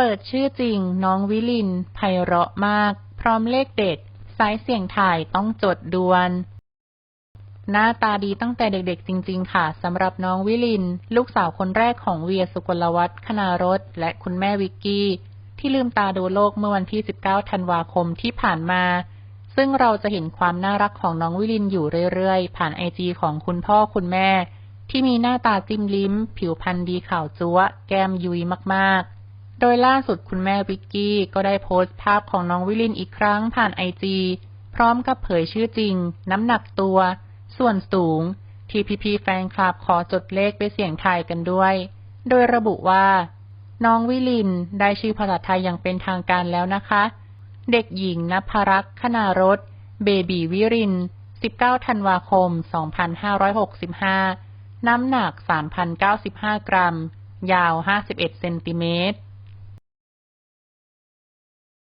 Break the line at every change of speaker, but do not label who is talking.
เปิดชื่อจริง น้องวิลินไพเราะมาก พร้อมเลขเด็ด สายเสียงถ่ายต้องจดด่วน หน้าตาดีตั้งแต่เด็กๆจริง ๆ ค่ะสำหรับน้องวิลิน ลูกสาวคนแรกของเวียสุกลวัฒน์คณารสและคุณแม่วิกกี้ ที่ลืมตาดูโลกเมื่อวันที่ 19 ธันวาคมที่ผ่านมา ซึ่งเราจะเห็นความน่ารักของน้องวิลินอยู่เรื่อยๆ ผ่านไอจีของคุณพ่อคุณแม่ ที่มีหน้าตาจิ้มลิ้ม ผิวพรรณดีขาวจั๊วแก้มยุยมากๆ โดยล่าสุดคุณแม่วิกกี้ก็ได้โพสต์ภาพของน้องวิลินอีกครั้งผ่านไอจีพร้อมกับเผยชื่อจริง น้ำหนักตัว ส่วนสูง ที่พี่ๆแฟนคลับขอจดเลขไปเสี่ยงทายกันด้วย โดยระบุว่า น้องวิลินได้ชื่อภาษาไทยอย่างเป็นทางการแล้วนะคะ เด็กหญิงนภรักษ์คณารสเบบีวิริน 19 ธันวาคม 2565 น้ำหนัก 3,095 กรัม ยาว 51 เซนติเมตร